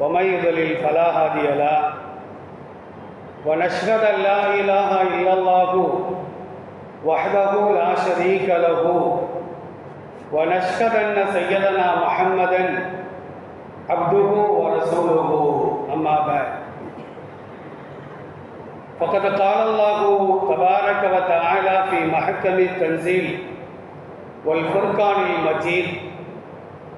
ومن يضلل فلا هادي له ونشهد أن لا إله إلا الله وحده لا شريك له ونشهد أن سيدنا محمدا عبده ورسوله. أما بعد. فقد قال الله تبارك وتعالى في محكم التنزيل والفرقان المجيد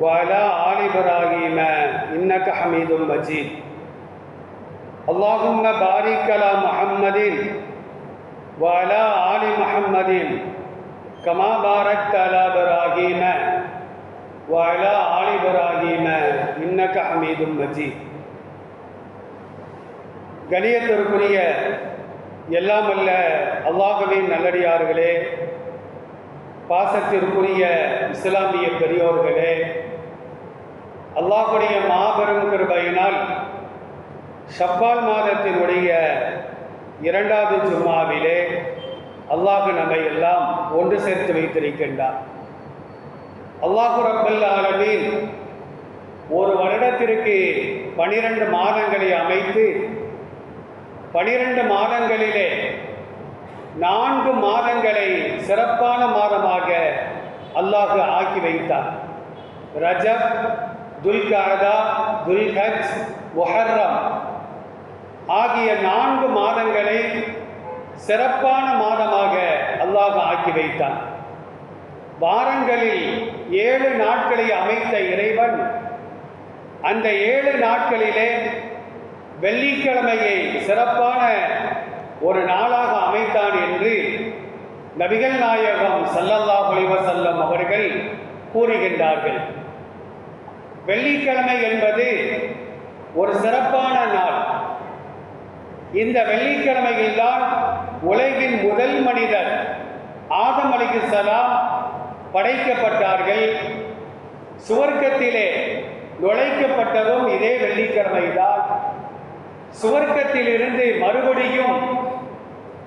وعلى آل إبراهيم إنك حميد مجيد اللهم بارك على محمد وعلى آل محمد كما باركت على إبراهيم وعلى آل إبراهيم إنك حميد مجيد கணியத்திற்குரிய எல்லாம் அல்ல அல்லாஹுவின் நல்லடியார்களே பாசத்திற்குரிய இஸ்லாமிய பெரியோர்களே அல்லாஹுடைய மாபெரும் கிருபையினால் ஷப்பால் மாதத்தினுடைய இரண்டாவது ஜும்மாவிலே அல்லாஹு நம்மை எல்லாம் ஒன்று சேர்த்து வைத்திருக்கின்றார். அல்லாஹு ரப்பல் ஆலமீன் ஒரு வருடத்திற்கு பனிரெண்டு மாதங்களை அமைத்து பனிரெண்டு மாதங்களிலே நான்கு மாதங்களை சிறப்பான மாதமாக அல்லாஹு ஆக்கி வைத்தார். ரஜப் துல்காதா துல்ஹஜ் ஒஹர்ரம் ஆகிய நான்கு மாதங்களை சிறப்பான மாதமாக அல்லாஹ் ஆக்கி வைத்தான். வாரங்களில் ஏழு நாட்களை அமைத்த இறைவன் அந்த ஏழு நாட்களிலே வெள்ளிக்கிழமையை சிறப்பான ஒரு நாளாக அமைத்தான் என்று நபிகள் நாயகம் சல்லல்லா செல்லம் அவர்கள் கூறுகின்றார்கள். வெள்ளிக்கிழமை என்பது ஒரு சிறப்பான நாள். இந்த வெள்ளிக்கிழமையில்தான் உலகின் முதல் மனிதர் ஆதம் அலிக்கு சலாம் படைக்கப்பட்டார்கள். சுவர்க்கத்திலே நுழைக்கப்பட்டதும் இதே வெள்ளிக்கிழமைதான். சுவர்க்கத்திலிருந்து மறுபடியும்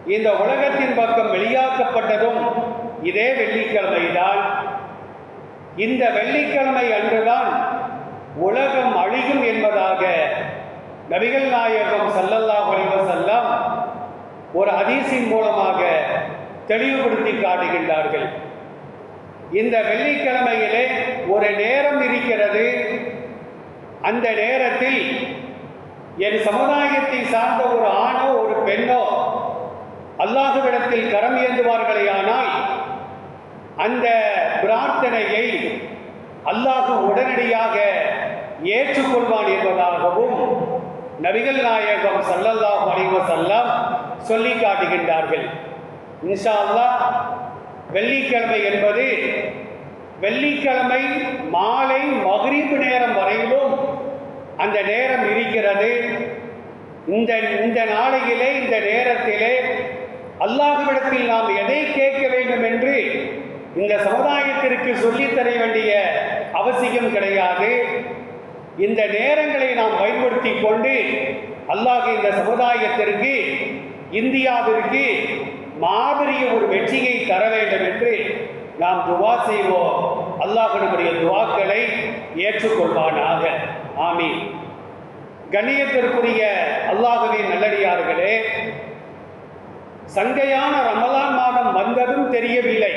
இந்த உலகத்தின் பக்கம் வெளியாக்கப்பட்டதும் இதே வெள்ளிக்கிழமைதான். இந்த வெள்ளிக்கிழமை அன்றுதான் உலகம் அழியும் என்பதாக நபிகள் நாயகம் சல்லல்லா செல்லம் ஒரு அதிசின் மூலமாக தெளிவுபடுத்தி காட்டுகின்றார்கள். இந்த வெள்ளிக்கிழமையிலே ஒரு நேரம் இருக்கிறது. அந்த நேரத்தில் என் சமுதாயத்தை சார்ந்த ஒரு ஆணோ ஒரு பெண்ணோ அல்லாஹுவிடத்தில் கரம் ஏந்துவார்களே ஆனால் அந்த பிரார்த்தனையை அல்லாஹு உடனடியாக ஏற்றுக்கொள்வான் என்பதாகவும் நபிகள் நாயகம் சல்லல்லாஹ் அலைவசல்லாம் சொல்லி காட்டுகின்றார்கள். இன்ஷா அல்லா வெள்ளிக்கிழமை என்பது வெள்ளிக்கிழமை மாலை மகிழ்வு நேரம் வரையிலும் அந்த நேரம் இருக்கிறது. இந்த இந்த நாளையிலே இந்த நேரத்திலே அல்லாஹுவிடத்தில் நாம் எதை கேட்க வேண்டும் என்று இந்த சமுதாயத்திற்கு சொல்லித்தர வேண்டிய அவசியம் கிடையாது. இந்த நேரங்களை நாம் பயன்படுத்தி கொண்டு அல்லாஹ் இந்த சமுதாயத்திற்கு இந்தியாவிற்கு மாபெரிய ஒரு வெற்றியை தர வேண்டும் என்று நாம் துவா செய்வோம். அல்லாஹ் நம்முடைய துவாக்களை ஏற்றுக்கொள்வானாக. ஆமீன். கண்ணியத்திற்குரிய அல்லாஹுவின் நல்லடியார்களே சங்கையான ரமலான் மாதம் வந்ததும் தெரியவில்லை.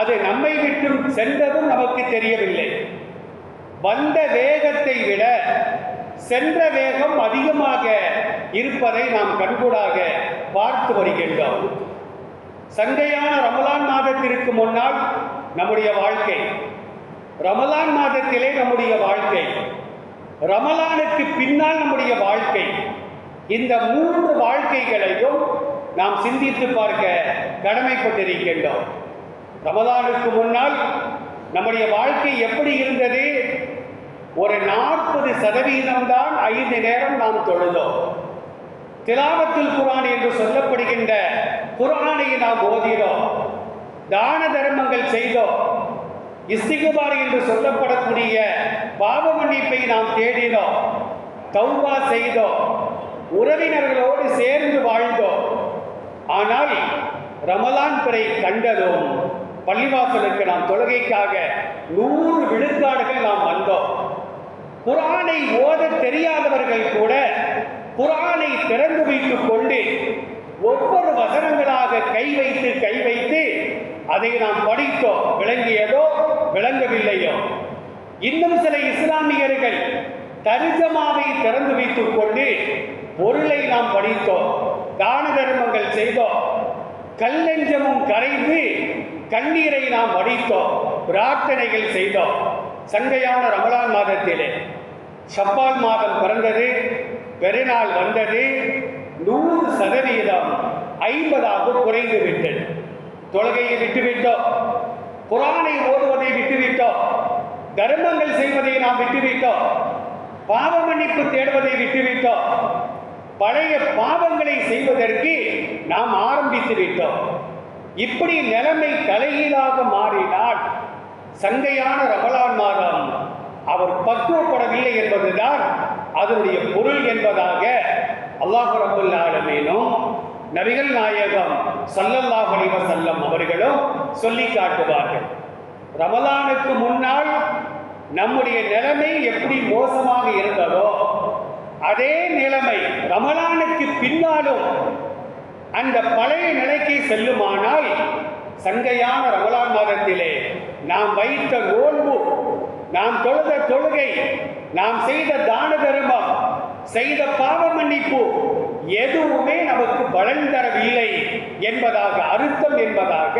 அது நம்மை விட்டும் சென்றதும் நமக்கு தெரியவில்லை. வந்த வேகத்தை விட சென்ற வேகம் அதிகமாக இருப்பதை நாம் கண்கூடாக பார்த்து வருகின்றோம். சங்கையான ரமலான் மாதத்திற்கு முன்னால் நம்முடைய வாழ்க்கை ரமலான் மாதத்திலே நம்முடைய வாழ்க்கை ரமலானுக்கு பின்னால் நம்முடைய வாழ்க்கை இந்த மூன்று வாழ்க்கைகளையும் நாம் சிந்தித்து பார்க்க கடமைப்பட்டிருக்கின்றோம். ரமலானுக்கு முன்னால் நம்முடைய வாழ்க்கை எப்படி இருந்தது? ஒரு நாற்பது சதவீதம் தான் ஐந்து நேரம் நாம் தொழுதோம். திலாவத்தில் குரான் என்று சொல்லப்படுகின்ற குரானை நாம் ஓதினோம். தான தர்மங்கள் செய்தோம். இஸ்திகுபார் என்று சொல்லப்படக்கூடிய பாவ மன்னிப்பை நாம் தேடினோம். தௌபா செய்தோம். உறவினர்களோடு சேர்ந்து வாழ்ந்தோம். ஆனால் ரமலான் பிறை கண்டதும் பள்ளிவாசலுக்கு நாம் தொழுகைக்காக நூறு விழுக்காடுகள் நாம் வந்தோம். குரானை ஓத தெரியாதவர்கள் கூட குரானை திறந்து வைத்துக் கொண்டு ஒவ்வொரு வசனங்களாக கை வைத்து கை வைத்து அதை நாம் படித்தோம். விளங்கியதோ விளங்கவில்லையோ? இன்னும் சில இஸ்லாமியர்கள் தரிஜமாவை திறந்து வைத்துக் கொண்டு பொருளை நாம் படித்தோம். தான தர்மங்கள் செய்தோம். கல்லெஞ்சமும் கரைந்து கண்ணீரை நாம் வடித்தோம் பிரார்த்தனைகள் செய்தோம். சங்கையான ரமலான் மாதத்திலே ஷப்பால் மாதம் பிறந்தது பெருநாள் வந்தது நூறு சதவீதம் ஐம்பதாக குறைந்து விட்டது. தொழுகையை விட்டுவிட்டோம் குரானை ஓடுவதை விட்டுவிட்டோம் தர்மங்கள் செய்வதை நாம் விட்டுவிட்டோம் பாவ மன்னிப்பு தேடுவதை விட்டுவிட்டோம். பழைய பாவங்களை செய்வதற்கு நாம் ஆரம்பித்து விட்டோம். இப்படி நிலைமை தலைகீழாக மாறினால் சங்கையான ரமலான் மாதம் அவர் பக்குவப்படவில்லை என்பதுதான் அதனுடைய பொருள் என்பதாக அல்லாஹு ரபுல் ஆலமீனும் நபிகள் நாயகம் சல்லல்லாஹ் அலைஹி செல்லம் அவர்களும் சொல்லி காட்டுவார்கள். ரமலானுக்கு முன்னால் நம்முடைய நிலைமை எப்படி மோசமாக இருந்ததோ அதே நிலைமை ரமலானுக்கு பின்னாலும் அந்த பழைய நிலைக்கு செல்லுமானால் சங்கையான ரமலான் மாதத்திலே நாம் வைத்த நோன்பு நாம் தொழுத தொழுகை நாம் செய்த தான தர்மம் செய்த பாவ மன்னிப்பு எதுவுமே நமக்கு பலன் தரவில்லை என்பதாக அர்த்தம் என்பதாக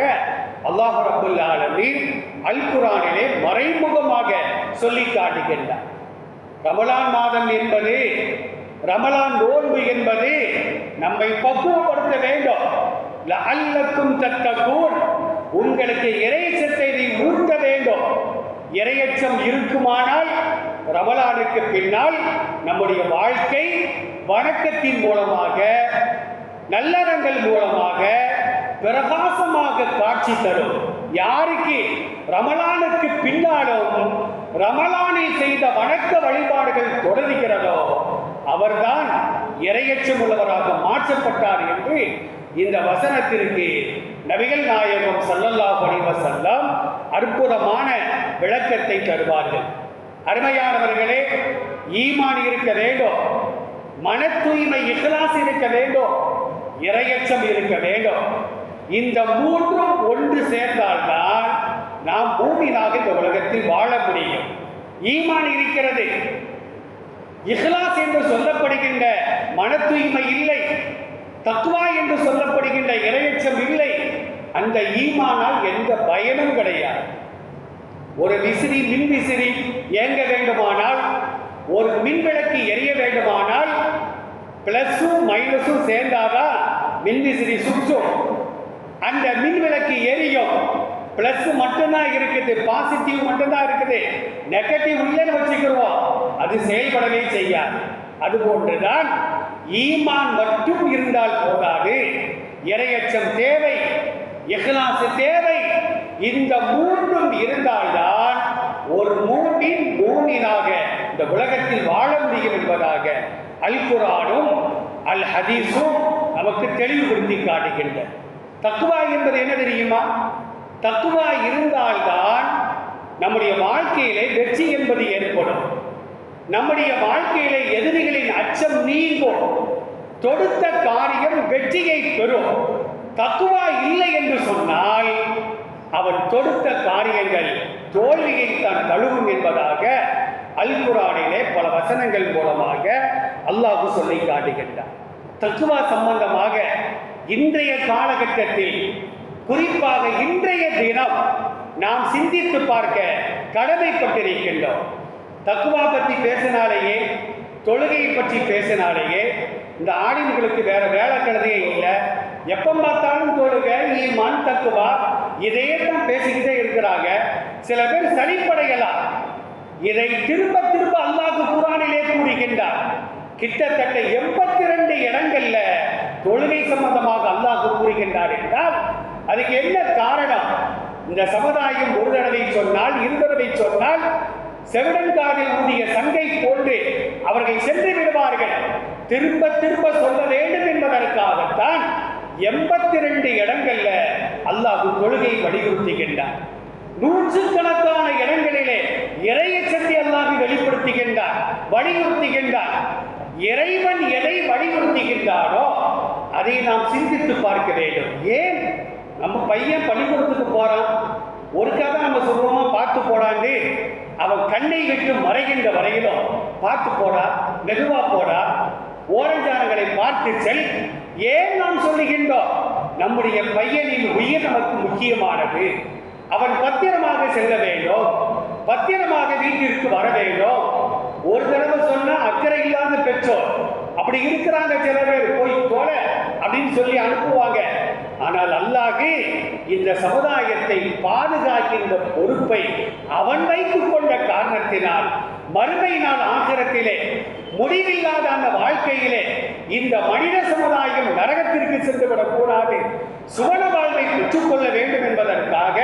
அல்லாஹ் ரபுல் அல் குரானிலே மறைமுகமாக சொல்லி காட்டுகின்றார். ரமலான் மாதம் என்பது ரமலான் நோன்பு என்பது நம்மை பக்குவப்படுத்த வேண்டும். அல்லக்கும் தத்தக்கூன் உங்களுக்கு இறையச்சத்தை நீ ஊட்ட வேண்டும். இரையச்சம் இருக்குமானால் ரமலானுக்கு பின்னால் நம்முடைய வாழ்க்கை வணக்கத்தின் மூலமாக நல்லறங்கள் மூலமாக பிரகாசமாக காட்சி தரும். யாருக்கு? ரமலானுக்கு பின்னாலும் ரமலானை செய்த வணக்க வழிபாடுகள் தொடர்கிறதோ. அவர்தான் இரையச்சம் உள்ளவராக மாற்றப்பட்டார் என்று இந்த வசனத்திற்கு நபிகள் நாயகம் சல்லல்லா அலைஹி செல்லம் அற்புதமான விளக்கத்தை தருவார்கள். அருமையானவர்களே ஈமான் இருக்க வேண்டும். மன தூய்மை இகலாசு இருக்க வேண்டும். இரையச்சம் இருக்க வேண்டும். இந்த மூன்றும் ஒன்று சேர்ந்தால்தான் நாம் பூமியிலாக இந்த உலகத்தில் வாழ முடியும். ஈமான் இருக்கிறது. இஹ்லாஸ் என்று சொல்லப்படுகின்ற மன தூய்மை இல்லை தத்துவா என்று சொல்லப்படுகின்ற இரையச்சம் இல்லை அந்த ஈமானால் எந்த பயனும் கிடையாது. ஒரு விசிறி மின் விசிறி இயங்க வேண்டுமானால் ஒரு மின் விளக்கு எரிய வேண்டுமானால் பிளஸும் மைனஸும் சேர்ந்தாதான் மின் விசிறி சுற்றும். அந்த மின் விளக்கு எரியும். பிளஸ் மட்டும்தான் இருக்குது பாசிட்டிவ் மட்டும்தான் இருக்குது. நெகட்டிவ் இல்லைன்னு வச்சுக்கிறோம் அது செயல்படவே செய்யாது. அது போன்றுதான் ஈமான் மட்டும் இருந்தால் போதாது. இரையச்சம் தேவை எகலாசு தேவை. இந்த மூன்றும் இருந்தால்தான் ஒரு மூன்றின் மூமினாக இந்த உலகத்தில் வாழ முடியும் என்பதாக அல் குரானும் அல் ஹதீஸும் நமக்கு தெளிவுபடுத்தி காட்டுகின்றன. தக்குவா என்பது என்ன தெரியுமா? தக்குவா இருந்தால்தான் நம்முடைய வாழ்க்கையிலே வெற்றி என்பது ஏற்படும். நம்முடைய வாழ்க்கையிலே எதிரிகளின் அச்சம் நீங்கும். தொடுத்த காரியம் வெற்றியை பெறும். தத்துவா இல்லை என்று சொன்னால் அவன் தொடுத்த காரியங்கள் தோல்வியை தான் தழுவும் என்பதாக அல் குரானிலே பல வசனங்கள் மூலமாக அல்லாஹ் சொல்லி காட்டுகின்றார் தக்குவா சம்பந்தமாக இன்றைய காலகட்டத்தில் குறிப்பாக இன்றைய தினம் நாம் சிந்தித்து பார்க்க கடமைப்பட்டிருக்கின்றோம். தக்குவா பற்றி பேசினாலேயே தொழுகையை பற்றி பேசினாலேயே இந்த ஆடின்களுக்கு வேற வேலை கழுதையே இல்லை. எப்போ பார்த்தாலும் தொழுக ஈமான் தக்குவா இதையே தான் பேசிக்கிட்டே இருக்கிறாங்க. சில பேர் சளிப்படையலாம். இதை திரும்ப திரும்ப அல்லாஹ் குரானிலே கூறுகின்றார். கிட்டத்தட்ட எண்பத்தி ரெண்டு இடங்கள்ல தொழுகை சம்பந்தமாக அல்லாஹ் கூறுகின்றார் என்றால் அதுக்கு என்ன காரணம்? இந்த சமுதாயம் ஒரு தடவை சொன்னால் இரு தடவை சொன்னால் செவிடன்காதில் ஊதிய சங்கை போன்று அவர்கள் சென்று விடுவார்கள். திரும்ப திரும்ப சொல்ல வேண்டும் என்பதற்காகத்தான் எண்பத்தி ரெண்டு இடங்கள்ல அல்லாஹ் தொழுகை வலியுறுத்துகின்றார். நூற்றுக்கணக்கான இடங்களிலே இறையச்சத்தை அல்லாஹ் வெளிப்படுத்துகின்றார் வலியுறுத்துகின்றார். இறைவன் எதை வலியுறுத்துகின்றாரோ அதை நாம் சிந்தித்து பார்க்க வேண்டும். ஏன்? நம்ம பையன் பள்ளிக்கூடத்துக்கு போறான் ஒரு கதை நம்ம சொல்லுவோமா பார்த்து போடாண்டு அவன் கண்ணை விட்டு மறைகின்ற வரையிலும் பார்த்து போடா மெதுவா போடா. ஓரஞ்சாரங்களை பார்த்து செல். ஏன் நாம் சொல்லுகின்றோம்? நம்முடைய பையனின் உயிர் நமக்கு முக்கியமானது. அவன் பத்திரமாக செல்ல வேண்டும். பத்திரமாக வீட்டிற்கு வர வேண்டும். ஒரு தடவை சொன்னா அக்கறை இல்லாத பெற்றோர் அப்படி இருக்கிறாங்க சில பேர் போய் போல அப்படின்னு சொல்லி அனுப்புவாங்க. ஆனால் அல்லாஹு இந்த சமுதாயத்தை பாதுகாக்கின்ற பொறுப்பை அவன் வைத்துக் கொண்ட காரணத்தினால் மறுமை நாள் ஆகரத்திலே முடிவில்லாத அந்த வாழ்க்கையிலே இந்த மனித சமுதாயம் நரகத்திற்கு சென்றுவிடக் கூடாது. சுவன வாழ்வை பெற்றுக்கொள்ள வேண்டும் என்பதற்காக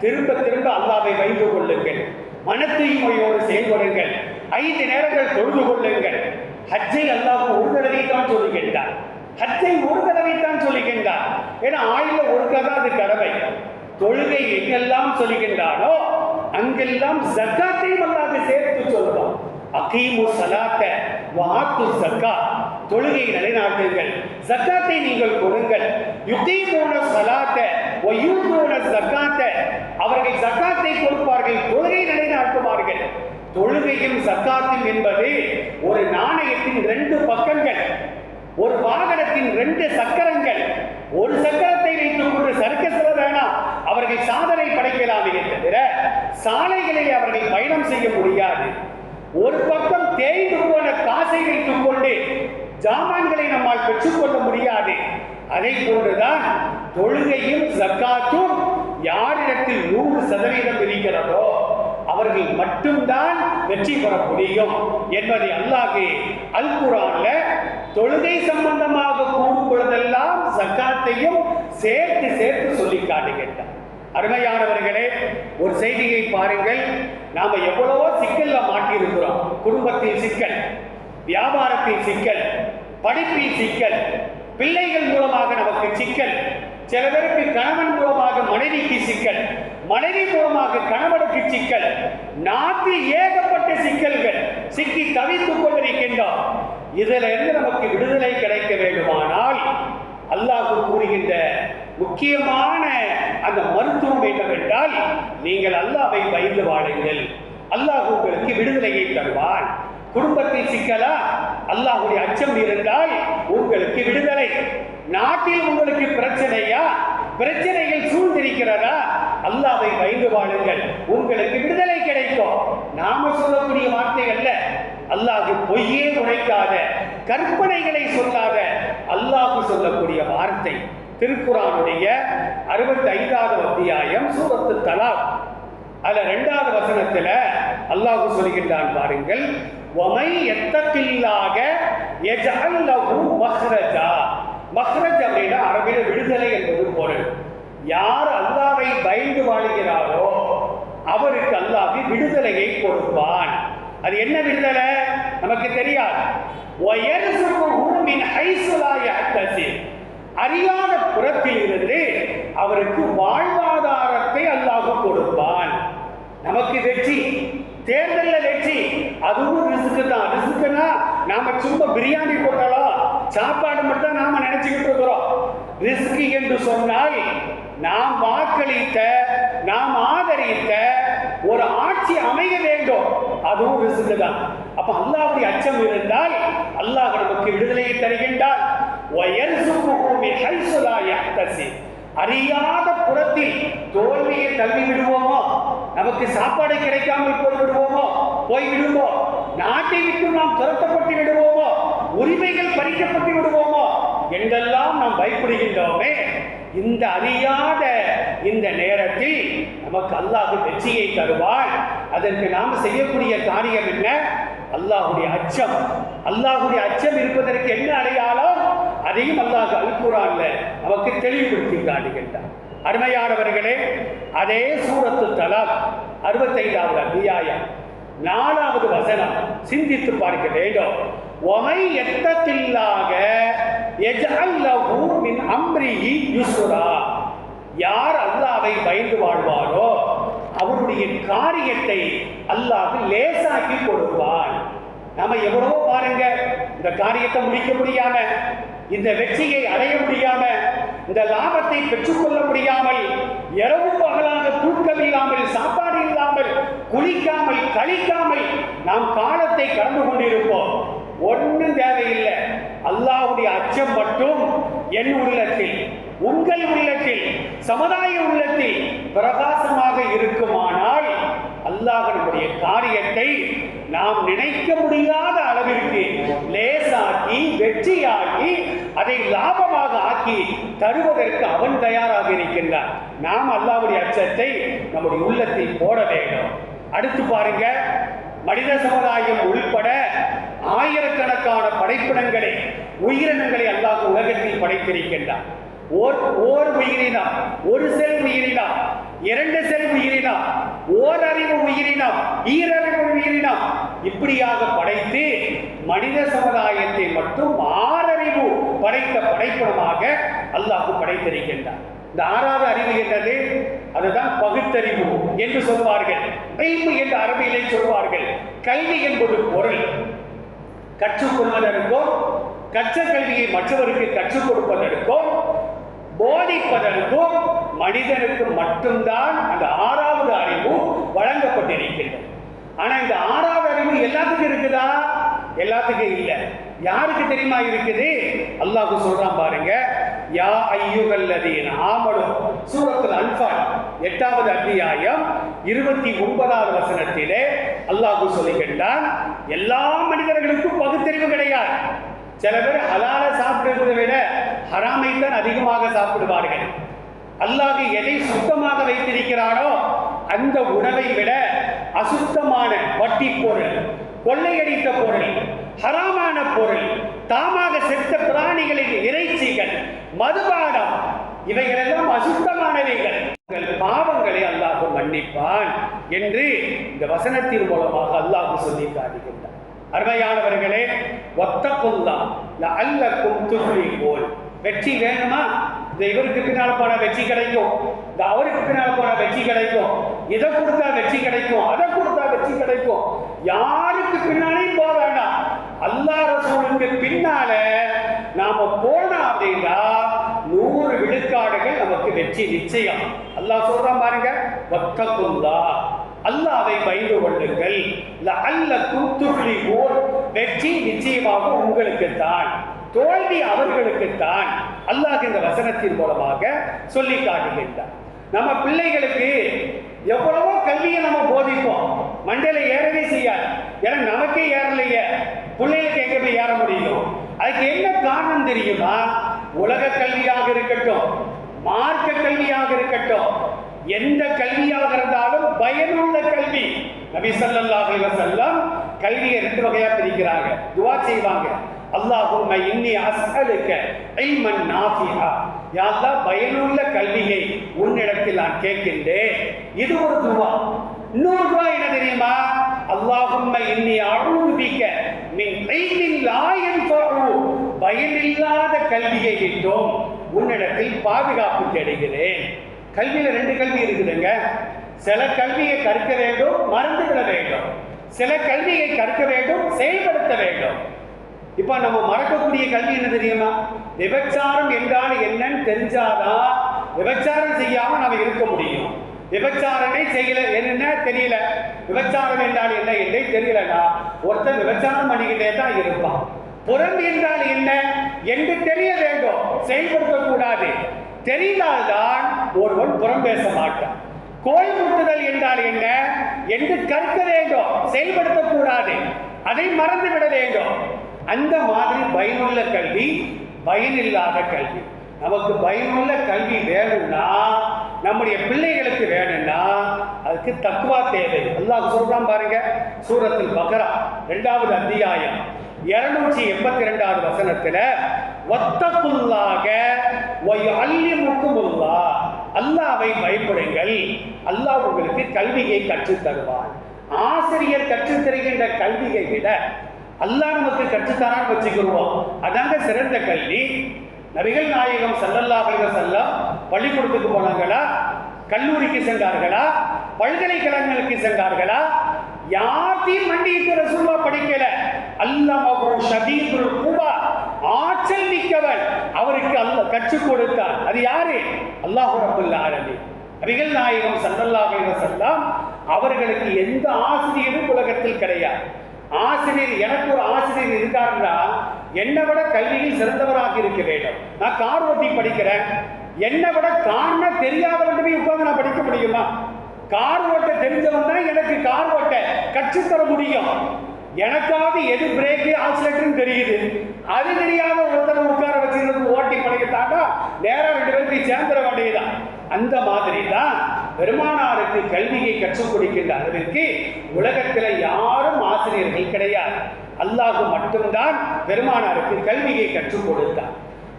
திரும்ப திரும்ப அல்லாவை வைத்து கொள்ளுங்கள். மன செயல்படுங்கள். ஐந்து நேரங்கள் தொழுது கொள்ளுங்கள். ஹஜ்ஜை அல்லாஹ் ஒரு தடவை தான் சொல்லுகின்றார் ஹஜ்ஜை ஒரு தடவை தான் சொல்லுகின்றார். ஏன்னா ஆயுள ஒரு கதை அது கடமை. தொழுகை எங்கெல்லாம் சொல்லுகின்றாரோ அங்கெல்லாம் ஜக்காத்தையும் அல்லாஹ் சேர்த்து சொல்லுவான். அகீமு சலாத்த வாத்து ஜக்கா. தொழுகை நிலைநாட்டுங்கள். ஜக்காத்தை நீங்கள் கொடுங்கள். யுகீமூன சலாத்த வயூதூன ஜக்காத்த. அவர்கள் ஜக்காத்தை கொடுப்பார்கள் தொழுகை நிலைநாட்டுவார்கள். தொழுகையும் சக்காத்தும் என்பது ஒரு நாணயத்தின் ரெண்டு பக்கங்கள். ஒரு வாகனத்தின் ரெண்டு சக்கரங்கள். ஒரு சக்கரத்தை வைத்துக் கொண்டு சர்க்கஸ்ல வேணாம். அவர்கள் சாதனை படைக்கலாமே தவிர சாலைகளில் அவர்கள் பயணம் செய்ய முடியாது. ஒரு பக்கம் தேய்ந்து போன காசை வைத்துக் கொண்டு ஜாமான்களை நம்மால் பெற்றுக்கொள்ள முடியாது. அதை போன்றுதான் தொழுகையும் சக்காத்தும் யாரிடத்தில் நூறு சதவீதம் இருக்கிறதோ அவர்கள் மட்டும்தான் வெற்றி பெற முடியும் என்பதை அல்லாஹ் அல் குரான்ல தொழுகை சம்பந்தமாக கூறும் பொழுதெல்லாம் சக்காத்தையும் சேர்த்து சேர்த்து சொல்லி காட்டுகின்றார். அருமையானவர்களே ஒரு செய்தியை பாருங்கள். நாம எவ்வளவோ சிக்கல்ல மாட்டியிருக்கிறோம். குடும்பத்தில் சிக்கல் வியாபாரத்தில் சிக்கல் படிப்பில் சிக்கல் பிள்ளைகள் மூலமாக நமக்கு சிக்கல் சில பேருக்கு கணவன் மூலமாக மனைவிக்கு சிக்கல் மனைவி மூலமாக கணவனுக்கு சிக்கல் நாட்டில் ஏகப்பட்ட சிக்கல்கள் சிக்கி தவித்துக் கொண்டிருக்கின்றோம் இதுல இருந்து நமக்கு விடுதலை கிடைக்க வேண்டுமானால் அல்லாஹ் கூறுகின்ற முக்கியமான அந்த மருத்துவம் என்னவென்றால் நீங்கள் அல்லாவை பயந்து வாழுங்கள். அல்லாஹ் உங்களுக்கு விடுதலையை தருவான். குடும்பத்தில் சிக்கலா? அல்லாஹ்வுடைய அச்சம் இருந்தால் உங்களுக்கு விடுதலை. நாட்டில் உங்களுக்கு பிரச்சனையா? பிரச்சனைகள் சூழ்ந்திருக்கிறதா அல்லாவை பயந்து வாழுங்கள். உங்களுக்கு விடுதலை கிடைக்கும். நாம சொல்லக்கூடிய வார்த்தை அல்ல அல்லாஹ் பொய்யே உரைக்காத கற்பனைகளை சொல்லாத அல்லாஹ் சொல்லக்கூடிய வார்த்தை. திருக்குறானுடைய அறுபத்தி ஐந்தாவது அத்தியாயம் சூரத்து தலா அதுல ரெண்டாவது வசனத்துல அல்லாஹ் சொல்கின்றான் பாருங்கள் ஒமை எத்தக்கில்லாக மஹ்ரஜா. மஹ்ரஜ் அப்படின்னா அரபில விடுதலை என்பது பொருள் யார் அல்லாவை பயந்து வாழ்கிறாரோ அவருக்கு அல்லாவி விடுதலையை கொடுப்பான். அது என்ன விடுதலை? நமக்கு தெரியாது. அறியாத புறத்தில் இருந்து அவருக்கு வாழ்வாதாரத்தை அல்லாஹ் கொடுப்பான். நமக்கு வெற்றி தேர்தலில் வெற்றி அதுவும் ரிசுக்கு தான். ரிசுக்குனா நாம சும்மா பிரியாணி போட்டாலும் சாப்பாடு மட்டும் நாம நினைச்சுக்கிட்டு இருக்கிறோம். ரிஸ்க் என்று சொன்னால் நாம் வாக்களித்த நாம் ஆதரித்த ஒரு ஆட்சி அமைய வேண்டும். அதுவும் ரிசுக்கு தான் அப்ப அல்லாவுடைய அச்சம் இருந்தால் அல்லாஹ் நமக்கு விடுதலையை தருகின்றார் அறியாத புறத்தில் தோல்வியை தள்ளி விடுவோமோ நமக்கு சாப்பாடு கிடைக்காமல் போய் விடுவோமோ போய் விடுவோம் நாட்டை விட்டு நாம் துரத்தப்பட்டு விடுவோமோ? உரிமைகள் பறிக்கப்பட்டு விடுவோமோ? என்றெல்லாம் நாம் பயப்படுகின்றோமே இந்த அறியாத இந்த நேரத்தில் நமக்கு அல்லாஹ் வெற்றியை தருவார் அதற்கு நாம் செய்யக்கூடிய காரியம் என்ன? அல்லாஹுடைய அச்சம். அல்லாஹுடைய அச்சம் இருப்பதற்கு என்ன அடையாளம்? அதையும் அல்லாஹ் அல்குரான்ல நமக்கு தெளிவுபடுத்தி காட்டுகின்றார் அருமையானவர்களே அதே சூரத்து தலாக் அறுபத்தைந்தாவது அத்தியாயம் நாலாவது வசனம். சிந்தித்து பார்க்க வேண்டும். ஒமை எத்தத்தில்லாக மின் அம்ரிஹி யுஸ்ரா. யார் அல்லாவை பயந்து வாழ்வாரோ அவருடைய காரியத்தை அல்லாஹ் லேசாக்கி கொடுப்பார் நம்ம எவ்வளவோ பாருங்க இந்த காரியத்தை முடிக்க முடியாம இந்த வெற்றியை அடைய முடியாம இந்த லாபத்தை பெற்றுக்கொள்ள முடியாமல் இரவு பகலாக தூக்கம் இல்லாமல் சாப்பாடு இல்லாமல் குளிக்காமல் கழிக்காமல் நாம் காலத்தை கடந்து கொண்டிருப்போம். அல்லாஹ்வுடைய அச்சம் மட்டும் என் உள்ளத்தில் உங்கள் உள்ளத்தில் சமுதாய உள்ளத்தில் பிரகாசமாக இருக்குமானால் அல்லாஹ் நம்முடைய காரியத்தை நாம் நினைக்க முடியாத அளவிற்கு லேசாக்கி வெற்றியாக்கி அதை லாபமாக ஆக்கி தருவதற்கு அவன் தயாராக இருக்கின்றான். நாம் அல்லாவுடைய அச்சத்தை நம்முடைய உள்ளத்தில் போட வேண்டும். அடுத்து பாருங்க மனித சமுதாயம் உள்பட ஆயிரக்கணக்கான படைப்பினங்களை உயிரினங்களை அல்லாஹ் உலகத்தில் படைத்திருக்கின்றான். ஓர் ஓர் உயிரினம் ஒரு செல் உயிரினம் இரண்டு செல் உயிரினம் ஓரறிவு உயிரினம் ஈரறிவு உயிரினம். இப்படியாக படைத்து மனித சமுதாயத்தை மட்டும் ஆறறிவு படைத்த படைப்பனமாக அல்லாஹ் படைத்திருக்கின்றான். இந்த ஆறாவது அறிவு என்றது அதுதான் பகுத்தறிவு என்று சொல்வார்கள். மெய்மு என்று அரபியிலே சொல்வார்கள். கல்வி என்பது பொருள். கற்றுக்கொள்வதற்கும் கற்ற கல்வியை மற்றவருக்கு கற்றுக் கொடுப்பதற்கும் போதிப்பதற்கும் மனிதனுக்கு மட்டும்தான் அந்த ஆறாவது அறிவு வழங்கப்பட்டிருக்கின்றது. ஆனா இந்த ஆறாவது அறிவு எல்லாத்துக்கும் இருக்குதா? எல்லாத்துக்கும் இல்லை. யாருக்கு தெரியுமா இருக்குது? அல்லாஹு சொல்றான் பாருங்க யா ஐயுகல்லதீன் ஆமலும் சூரத்தில் அன்பால் எட்டாவது அத்தியாயம் இருபத்தி ஒன்பதாவது வசனத்திலே அல்லாஹு சொல்லுகின்றான் எல்லா மனிதர்களுக்கும் பகுத்தறிவு கிடையாது. சில பேர் ஹலால சாப்பிடுவதை விட ஹராமை தான் அதிகமாக சாப்பிடுவார்கள். அல்லாஹ் எதை சுத்தமாக வைத்திருக்கிறாரோ அந்த உணவை விட அசுத்தமான வட்டி பொருள் கொள்ளையடித்த பொருள் ஹராமான பொருள் தாமாக செத்த பிராணிகளின் இறைச்சிகள் மதுபானம் இவைகளெல்லாம் அசுத்தமானவைகள். உங்கள் பாவங்களை அல்லாஹ் மன்னிப்பான் என்று இந்த வசனத்தின் மூலமாக அல்லாஹ் சொல்லி காட்டுகின்றார் அருமையானவர்களே கொல்லா அல்லக்கும் துள்ளி போல் வெற்றி வேணுமா இந்த இவருக்கு பின்னால் போன வெற்றி கிடைக்கும். இந்த அவருக்கு பின்னால் போன வெற்றி கிடைக்கும். இதை கொடுத்தா வெற்றி கிடைக்கும். அதை கொடுத்தா வெற்றி கிடைக்கும். யாருக்கு பின்னாலையும் போக வேண்டாம். அல்லா ரசூலுக்கு பின்னால நாம போனோம் அப்படின்னா நூறு விழுக்காடுகள் நமக்கு வெற்றி நிச்சயம். அல்லாஹ் சொல்றான் பாருங்க ஒத்தக்குல்லா. அல்லாவை பயந்து கொள்ளுங்கள். அல்லக்கும் துள்ளி போல் வெற்றி நிச்சயமாக உங்களுக்கு தான் தோல்வி அவர்களுக்கு தான் அல்லாஹ் இந்த வசனத்தின் மூலமாக சொல்லி காட்டுகின்றார் நம்ம பிள்ளைகளுக்கு எவ்வளவோ கல்வியை நம்ம போதிப்போம். மண்டையில ஏறவே செய்யாது. ஏன்னா நமக்கே ஏறலையே. பிள்ளைகளுக்கு எங்க போய் ஏற முடியும் அதுக்கு என்ன காரணம் தெரியுமா? உலக கல்வியாக இருக்கட்டும் மார்க்க கல்வியாக இருக்கட்டும் எந்த கல்வியாக இருந்தாலும் பயனுள்ள கல்வி. நபி ஸல்லல்லாஹு அலைஹி கல்வியை ரெண்டு வகையா பிரிக்கிறாங்க. துவா செய்வாங்க. அல்லாஹும்ம இன்னி அஸ்அலுக ஐமன் நாஃபிஆ யா பயனுள்ள கல்வியை உன்னிடத்தில் நான் கேட்கின்றேன். இது ஒரு துவா. இன்னொரு துவா என்ன தெரியுமா? அல்லாஹும்ம இன்னி அஊது பிக்க மின் இல்மின் லா யன்ஃபஉ பயனில்லாத கல்வியை விட்டோம். உன்னிடத்தில் பாதுகாப்பு தேடுகிறேன். கல்வியில் ரெண்டு கல்வி இருக்குதுங்க. சில கல்வியை கற்க வேண்டும் மறந்துவிட வேண்டும். சில கல்வியை கற்க வேண்டும் செயல்படுத்த வேண்டும். இப்ப நம்ம மறக்கக்கூடிய கல்வி என்ன தெரியுமா? விபச்சாரம் என்றால் என்னன்னு தெரிஞ்சாதான் விபச்சாரம் செய்யாம நம்ம இருக்க முடியும். விபச்சாரமே செய்யல என்ன தெரியல? விபச்சாரம் என்றால் என்ன என்றே தெரியலன்னா ஒருத்தன் விபச்சாரம் பண்ணிக்கிட்டே தான் இருப்பான். புறம் என்றால் என்ன? என்று தெரிய வேண்டும். செயல்படுத்தக்கூடாது. தெரிந்தால்தான் ஒருவன் புறம் பேச மாட்டான் கோல் முட்டுதல் என்றால் என்ன? என்று கற்க வேண்டும். செயல்படுத்தக்கூடாது அதை மறந்து விட வேண்டும். அந்த மாதிரி பயனுள்ள கல்வி பயனில்லாத கல்வி. நமக்கு பயனுள்ள கல்வி வேணும்னா நம்முடைய பிள்ளைகளுக்கு வேணும்னா அதுக்கு தக்குவா தேவை. அல்லாஹ் சொல்றான் பாருங்க சூரத்தில் பக்ரா இரண்டாவது அத்தியாயம். இருநூற்றி எண்பத்தி ரெண்டாவது வசனத்துல ஒத்தக்குள்ளாக அள்ளி முக்குமுல்லா அல்லாவை பயப்படுங்கள். அல்லாஹ் உங்களுக்கு கல்வியை கற்றுத் தருவான் ஆசிரியர் கற்றுத் தருகின்ற கல்வியை விட அல்லாஹ் நமக்கு கற்றுத்தரான்னு வச்சுக்கிடுவோம் அதாங்க சிறந்த கல்வி. நபிகள் நாயகம் ஸல்லல்லாஹு அலைஹி வஸல்லம் பள்ளிக்கூடத்துக்கு போனாங்களா? கல்லூரிக்கு சென்றார்களா? பல்கலைக்கழகங்களுக்கு சென்றார்களா? யார்த்தையும் மண்டியிட்டு ரசூல்லா படிக்கல. அல்லாஹ் ஷதீதுல் குவா ஆற்றல் மிக்கவன். அவருக்கு அல்ல கற்றுக் கொடுத்தார் அது யாரு? அல்லாஹு ரப்பல் ஆலமீன். நபிகள் நாயகம் ஸல்லல்லாஹு அலைஹி வஸல்லம் அவர்களுக்கு எந்த ஆசிரியரும் உலகத்தில் கிடையாது. ஆசிரியர் எனக்கு ஒரு ஆசிரியர் இருக்காருன்னா என்னை விட கல்வியில் சிறந்தவராக இருக்க வேண்டும். நான் கார் ஓட்டி படிக்கிறேன். என்னை விட காரண தெரியாதவன் போய் உட்கார்ந்து நான் படிக்க முடியுமா? கார் ஓட்ட தெரிஞ்சவன் தான் எனக்கு கார் ஓட்ட கற்றுத்தர முடியும். எனக்காவது எது பிரேக்கு ஆக்சிலேட்டர்னு தெரியுது. அது தெரியாத ஒருத்தரை உட்கார வச்சிருந்து ஓட்டி பழகிட்டாண்டா நேராக ரெண்டு பேருக்கு சேர்ந்துட வேண்டியதுதான். அந்த மாதிரி தான் பெருமானாருக்கு கல்வியை கற்றுக் கொடுக்கின்ற அளவிற்கு உலகத்தில் யாரும் ஆசிரியர்கள் கிடையாது. அல்லாஹ் மட்டும்தான் பெருமானாருக்கு கல்வியை கற்றுக் கொடுத்தார்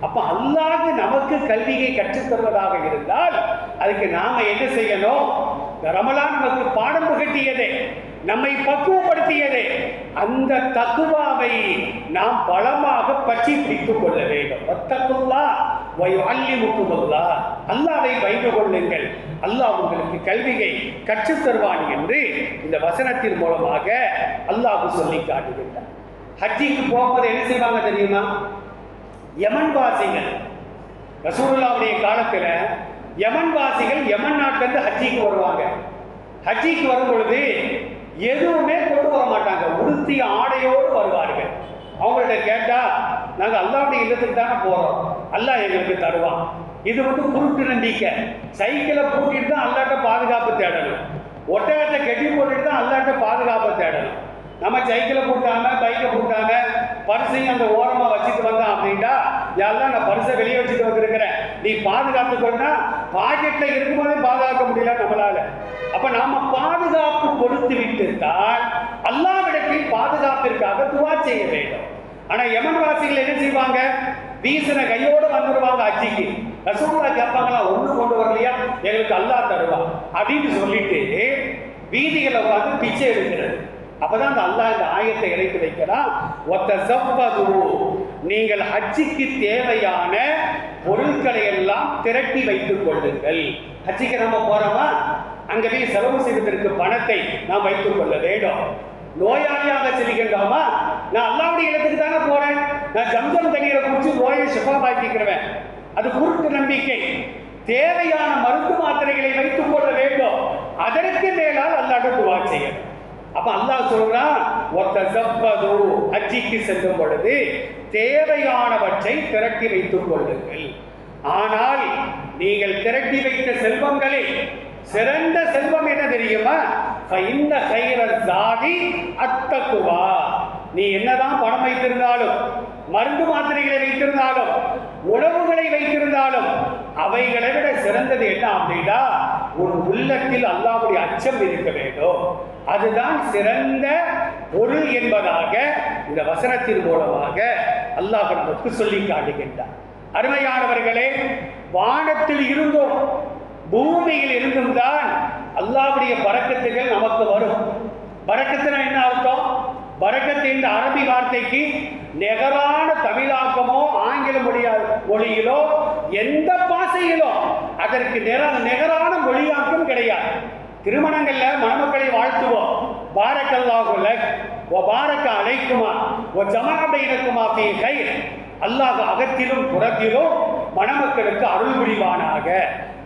அப்ப அல்லாஹ் நமக்கு கல்வியை கற்றுத் தருவதாக இருந்தால் அதுக்கு நாம என்ன செய்யணும்? ரமலான் நமக்கு பாடம் புகட்டியதே நம்மை பக்குவப்படுத்தியதே. அந்த தக்குவாவை நாம் பலமாக பற்றி பிடித்துக் கொள்ள வேண்டும். ஒத்தக்குல்லா வை அள்ளி முக்குமுல்லா அல்லாவை வைத்து கொள்ளுங்கள். அல்லாஹ் உங்களுக்கு கல்வியை கற்றுத் தருவான் என்று இந்த வசனத்தின் மூலமாக அல்லாஹ் சொல்லி காட்டுகின்றார் ஹஜ்ஜிக்கு போகும்போது என்ன செய்வாங்க தெரியுமா? யமன் வாசிகள். ரசூல்லாவுடைய காலத்தில் யமன் வாசிகள் யமன் நாட்டிலிருந்து ஹஜ்ஜிக்கு வருவாங்க. ஹஜ்ஜிக்கு வரும் பொழுது எதுவுமே கொண்டு வர மாட்டாங்க. உடுத்திய ஆடையோடு வருவார்கள். அவங்கள்ட்ட கேட்டா நாங்க அல்லாவுடைய இல்லத்துக்கு தானே போறோம். அல்லாஹ் எங்களுக்கு தருவான். இது வந்து குருட்டு நம்பிக்கை. சைக்கிளை பூட்டிட்டு தான் அல்லாட்ட பாதுகாப்பு தேடணும். ஒட்டகத்தை கட்டி போட்டுட்டு தான் அல்லாட்ட பாதுகாப்பு தேடணும். நம்ம சைக்கிளை பூட்டாம பைக்கை பூட்டாம பரிசையும் அந்த ஓரமா வச்சுட்டு வந்தோம் அப்படின்ட்டா எல்லாம் நான் பரிசை வெளியே வச்சுட்டு வந்திருக்கிறேன். நீ பாதுகாத்துக்கொண்டா பாக்கெட்ல இருக்கும்போதே பாதுகாக்க முடியல நம்மளால அப்ப நாம பாதுகாப்பு கொடுத்து விட்டுத்தான் அல்லாவிடத்தில் பாதுகாப்பிற்காக துவா செய்ய வேண்டும். ஆனா யமன் வாசிகள் என்ன செய்வாங்க? வீசின கையோடு வந்துடுவாங்க அஜிக்கு. ரசூலா கேட்பாங்களா ஒண்ணு கொண்டு வரலையா? எங்களுக்கு அல்லாஹ் தருவான் அப்படின்னு சொல்லிட்டு வீதிகளை உட்காந்து பிச்சை எடுக்கிறது. அப்பதான் அந்த அல்லாஹ் இந்த ஆயத்தை இணைத்து வைக்கிறான். ஒத்த சப்பது நீங்கள் ஹஜ்ஜிக்கு தேவையான பொருட்களை எல்லாம் திரட்டி வைத்துக் கொள்ளுங்கள். ஹஜ்ஜிக்கு நம்ம போறோமா? அங்க போய் செலவு செய்வதற்கு பணத்தை நாம் வைத்துக் கொள்ள வேண்டும். நோயாளியாக செல்கின்றோமா? நான் அல்லாவுடைய இடத்துக்கு தானே போறேன். நான் ஜம்பம் தண்ணீரை குடிச்சு நோயை சுகமாக்கிக்கிறவன் அது குருட்டு நம்பிக்கை. தேவையான மருந்து மாத்திரைகளை வைத்துக் கொள்ள வேண்டும். அதற்கு மேலால் அல்லாட்ட துவா செய்யணும். அப்ப அல்லாஹ் சொல்றான் ஒத்த ஜப்பது செல்லும் பொழுது தேவையானவற்றை திரட்டி வைத்துக் கொள்ளுங்கள். ஆனால் நீங்கள் திரட்டி வைத்த செல்வங்களை சிறந்த செல்வம் என்ன தெரியுமா? இந்த கைர சாதி அத்தக்குவா நீ என்னதான் பணம் வைத்திருந்தாலும் மருந்து மாத்திரைகளை வைத்திருந்தாலும் உணவுகளை வைத்திருந்தாலும் அவைகளை விட சிறந்தது என்ன அப்படின்னா உன் உள்ளத்தில் அல்லாவுடைய அச்சம் இருக்க வேண்டும் அதுதான் சிறந்த பொருள் என்பதாக இந்த வசனத்தின் மூலமாக அல்லாஹ் நமக்கு சொல்லி காட்டுகின்றார் அருமையானவர்களே வானத்தில் இருந்தும் பூமியில் இருந்தும் தான் அல்லாவுடைய பறக்கத்துகள் நமக்கு வரும். பறக்கத்துனா என்ன அர்த்தம்? பறக்கத்து என்ற அரபி வார்த்தைக்கு நிகரான தமிழாக்கமோ ஆங்கில மொழியா மொழியிலோ எந்த பாசையிலோ அதற்கு நிற நிகரான மொழியாக்கம் கிடையாது. திருமணங்களில் மணமக்களை வாழ்த்துவோம். பாரக்கல்லாஹு லக் ஓ பாரக்க அலைக்குமா ஓ ஜமாபைனக்குமா பைனக்குமா கை அல்லாஹ் அகத்திலும் புறத்திலும் மணமக்களுக்கு அருள் புரிவானாக.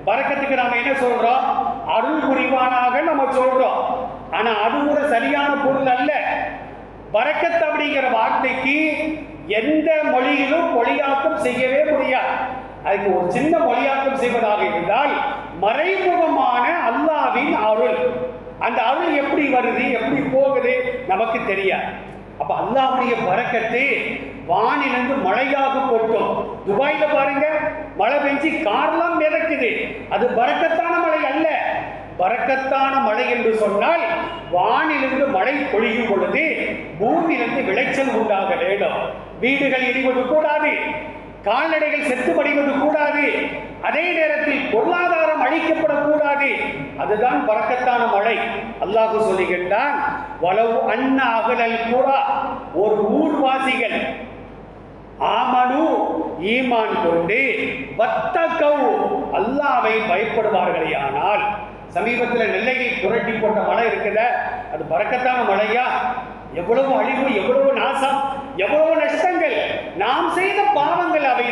பறக்கத்துக்கு நாம் என்ன சொல்றோம்? அருள் புரிவானாக நம்ம சொல்றோம். ஆனா அது ஒரு சரியான பொருள் அல்ல. பறக்கத் அப்படிங்கிற வார்த்தைக்கு எந்த மொழியிலும் மொழியாக்கம் செய்யவே முடியாது. அதுக்கு ஒரு சின்ன மொழியாக்கம் செய்வதாக இருந்தால் மறைமுகமான அல்லாவின் அருள். அந்த அருள் எப்படி வருது எப்படி போகுது நமக்கு தெரியாது. அப்ப அல்லாவுடைய பறக்கத்து வானிலிருந்து மழையாக கொட்டும். துபாயில பாருங்க மழை பெஞ்சு கார்லாம் மிதக்குது. அது பறக்கத்தான மழை அல்ல. பறக்கத்தான மழை என்று சொன்னால் வானிலிருந்து மழை பொழியும் பொழுது பூமியிலிருந்து விளைச்சல் உண்டாக வேண்டும். வீடுகள் எரிவது கூடாது கால்நடைகள் செத்து படிவது கூடாது. அதே நேரத்தில் பொருளாதாரம் அழிக்கப்படக்கூடாது. அதுதான் பறக்கத்தான மழை. அல்லாஹ் சொல்லுகின்றான் வளவு அண்ண அகலல் கூறா ஒரு ஊர்வாசிகள் ஆமனு ஈமான் கொண்டு வத்தகவு அல்லாவை பயப்படுவார்களே ஆனால் சமீபத்தில் நெல்லையை புரட்டி போட்ட மழை இருக்குத அது பறக்கத்தான மழையா? எவ்வளவு அழிவு எவ்வளவு நாசம் எவ்வளவு நஷ்டங்கள். நாம் செய்த பாவங்கள் அவைதான்.